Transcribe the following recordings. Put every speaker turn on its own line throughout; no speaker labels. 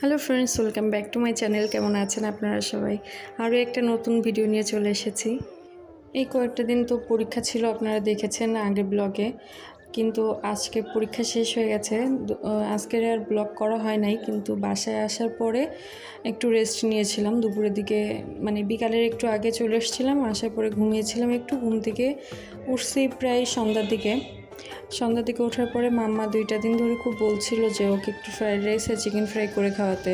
Hello friends welcome back to my channel কেমন আছেন আপনারা সবাই? আরও একটা নতুন ভিডিও নিয়ে চলে এসেছি। এই কয়েকটা দিন তো পরীক্ষা ছিল, আপনারা দেখেছেন আগের ব্লগে কিন্তু আজকে পরীক্ষা শেষ হয়ে গেছে। আজকের আর ব্লগ করা হয় নাই, কিন্তু বাসায় আসার পরে একটু রেস্ট নিয়েছিলাম। দুপুরের দিকে মানে বিকালের একটু আগে চলে এসেছিলাম। আসার পরে ঘুমিয়েছিলাম একটু, ঘুম থেকে উঠছি প্রায় সন্ধ্যার দিকে। সন্ধ্যার দিকে ওঠার পরে মাম্মা দুইটা দিন ধরে খুব বলছিল যে ওকে একটু ফ্রাইড রাইস আর চিকেন ফ্রাই করে খাওয়াতে।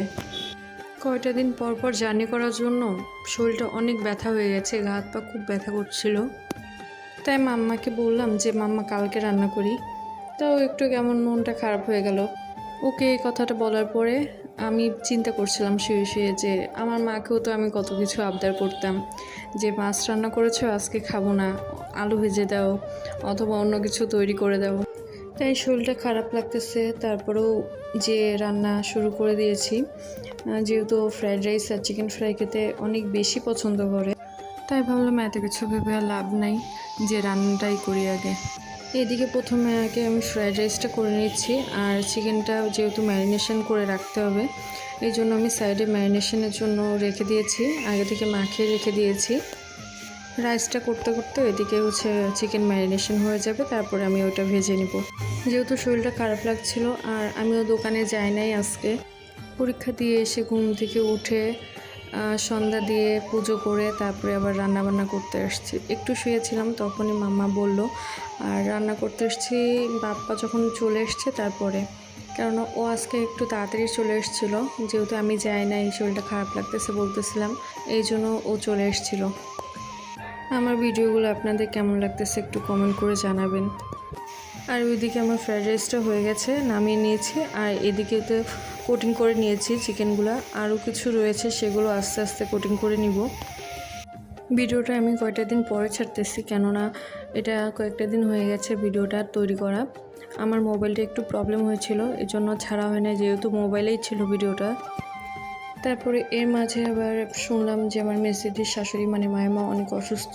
কয়টা দিন পর পর জার্নি করার জন্য শরীরটা অনেক ব্যথা হয়ে গেছে, গা হাত পা খুব ব্যথা করছিল। তাই মাম্মাকে বললাম যে, মাম্মা, কালকে রান্না করি। তাও একটু কেমন মনটা খারাপ হয়ে গেল। ওকে এই কথাটা বলার পরে আমি চিন্তা করছিলাম শুয়ে শুয়ে যে, আমার মাকেও তো আমি কত কিছু আবদার করতাম। যে মাছ রান্না করেছ, আজকে খাব না। আলু ভেজে দাও, অথবা অন্য কিছু তৈরি করে দাও। তাই শরীরটা খারাপ লাগতেছে। তারপরেও যে রান্না শুরু করে দিয়েছি যেহেতু ফ্রায়েড রাইস আর চিকেন ফ্রাই খেতে অনেক বেশি পছন্দ করে, তাই ভাবলাম এত কিছু ভেবে লাভ নাই যে রান্নাটাই করি আগে। এদিকে প্রথমে আগে আমি ফ্রায়েড রাইসটা করে নিচ্ছি, আর চিকেনটা যেহেতু ম্যারিনেশন করে রাখতে হবে, এই জন্য আমি সাইডে ম্যারিনেশনের জন্য রেখে দিয়েছি, আগে থেকে মাখিয়ে রেখে দিয়েছি। রাইসটা করতে করতে এদিকে হচ্ছে চিকেন ম্যারিনেশন হয়ে যাবে, তারপরে আমি ওটা ভেজে নিব। যেহেতু শরীরটা খারাপ লাগছিল, আর আমিও দোকানে যাই নাই আজকে, পরীক্ষা দিয়ে এসে ঘুম থেকে উঠে সন্ধ্যা দিয়ে পুজো করে তারপরে আবার রান্না বান্না করতে আসছি। একটু শুয়েছিলাম তখনই মামা বলল, আর রান্না করতে এসছি বাপ্পা যখন চলে এসছে তারপরে। কেননা ও আজকে একটু তাড়াতাড়ি চলে এসেছিল, যেহেতু আমি যাই না এই শরীরটা খারাপ লাগতেছে বলতেছিলাম, এই জন্য ও চলে এসেছিল। আমার ভিডিওগুলো আপনাদের কেমন লাগতেছে একটু কমেন্ট করে জানাবেন। আর ওইদিকে আমার ফ্রাইড রাইসটা হয়ে গেছে, নামিয়ে নিয়েছি, আর এদিকে তো কোটিং করে নিয়েছি চিকেনগুলো। আরও কিছু রয়েছে, সেগুলো আস্তে আস্তে কোটিং করে নিব। ভিডিওটা আমি কয়টা দিন পরে ছাড়তেছি, কেননা এটা কয়েকটা দিন হয়ে গেছে ভিডিওটা তৈরি করা। আমার মোবাইলটা একটু প্রবলেম হয়েছিল এই জন্য ছাড়া হয় না যেহেতু মোবাইলেই ছিল ভিডিওটা। তারপরে এর মাঝে আবার শুনলাম যে আমার মেসিদির শাশুড়ি মানে মায়েমা, অনেক অসুস্থ।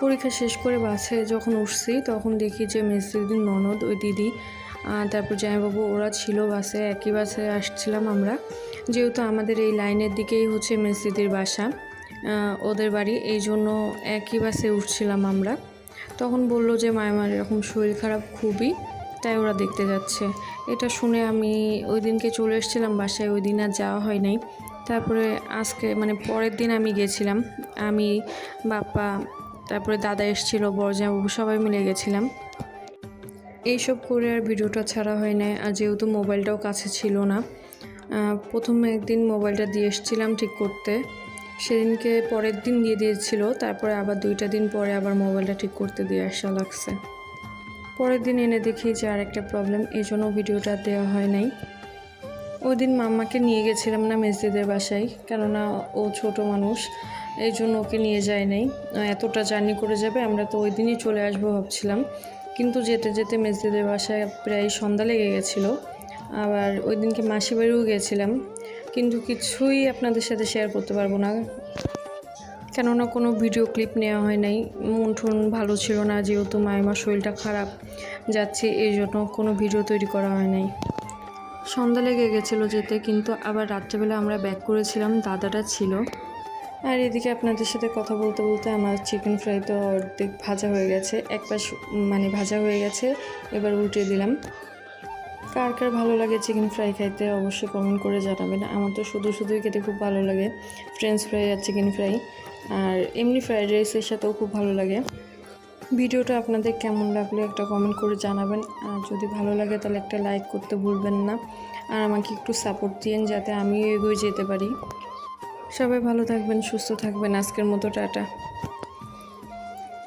পরীক্ষা শেষ করে বাসে যখন উঠছি, তখন দেখি যে মেসিদির ননদ, ওই দিদি তারপর জামাইবাবু, ওরা ছিল বাসে, একই বাসে আসছিলাম আমরা। যেহেতু আমাদের এই লাইনের দিকেই হচ্ছে মেসিদির বাসা ওদের বাড়ি, এই জন্য একই বাসে উঠছিলাম আমরা। তখন বলল যে মায়ামার এরকম শরীর খারাপ খুবই, তাই ওরা দেখতে যাচ্ছে। এটা শুনে আমি ওই দিনকে চলে এসেছিলাম বাসায়, ওই দিন আর যাওয়া হয় নাই। তারপরে আজকে মানে পরের দিন আমি গেছিলাম। আমি, বাপ্পা তারপরে দাদা এসেছিল বড়জাবাবু সবাই মিলে গেছিলাম। এইসব করে আর ভিডিওটা ছাড়া হয় না আর যেহেতু মোবাইলটাও কাছে ছিল না প্রথমে একদিন মোবাইলটা দিয়ে এসেছিলাম ঠিক করতে। সেদিনকে পরের দিন দিয়ে দিয়েছিল, তারপরে আবার দুইটা দিন পরে আবার মোবাইলটা ঠিক করতে দিয়ে আসা লাগছে। পরের দিন এনে দেখি যে আর একটা প্রবলেম, এই জন্য ভিডিওটা দেওয়া হয় নাই। ওই দিন মাম্মাকে নিয়ে গেছিলাম না মেসজিদের বাসায়, কেননা ও ছোট মানুষ, এই জন্য ওকে নিয়ে যায় নাই। এতটা জার্নি করে যাবে, আমরা তো ওই দিনই চলে আসব ভাবছিলাম। কিন্তু যেতে যেতে মেসজিদের বাসায় প্রায় সন্ধ্যা লেগে গেছিল। আবার ওই দিনকে মাসি বাড়িও গেছিলাম। কিন্তু কিছুই আপনাদের সাথে শেয়ার করতে পারব না। কেননা কোনো ভিডিও ক্লিপ নেওয়া হয় নাই। মন টন ভালো ছিল না, যেহেতু মায়েমার শরীরটা খারাপ। যাচ্ছে, এই জন্য কোনো ভিডিও তৈরি করা হয় নাই। সন্ধ্যা লেগে গেছিল যেতে, কিন্তু আবার রাত্রেবেলা আমরা ব্যাক করেছিলাম, দাদাটা ছিল। আর এদিকে আপনাদের সাথে কথা বলতে বলতে আমার চিকেন ফ্রাই তো অর্ধেক ভাজা হয়ে গেছে, এক পাশ মানে ভাজা হয়ে গেছে, এবার উল্টে দিলাম। কার কার ভালো লাগে চিকেন ফ্রাই খাইতে অবশ্যই কমেন্ট করে জানাবেন। আমার তো শুধু শুধুই খেতে খুব ভালো লাগে ফ্রেঞ্চ ফ্রাই আর চিকেন ফ্রাই আর এমনি ফ্রাইড রাইসের সাথেও খুব ভালো লাগে। ভিডিওটা আপনাদের কেমন লাগল একটা কমেন্ট করে জানাবেন। আর যদি ভালো লাগে তাহলে একটা লাইক করতে ভুলবেন না। আর আমাকে একটু সাপোর্ট দিন যাতে আমিও এগিয়ে যেতে পারি। সবাই ভালো থাকবেন, সুস্থ থাকবেন। আজকের মতো টাটা।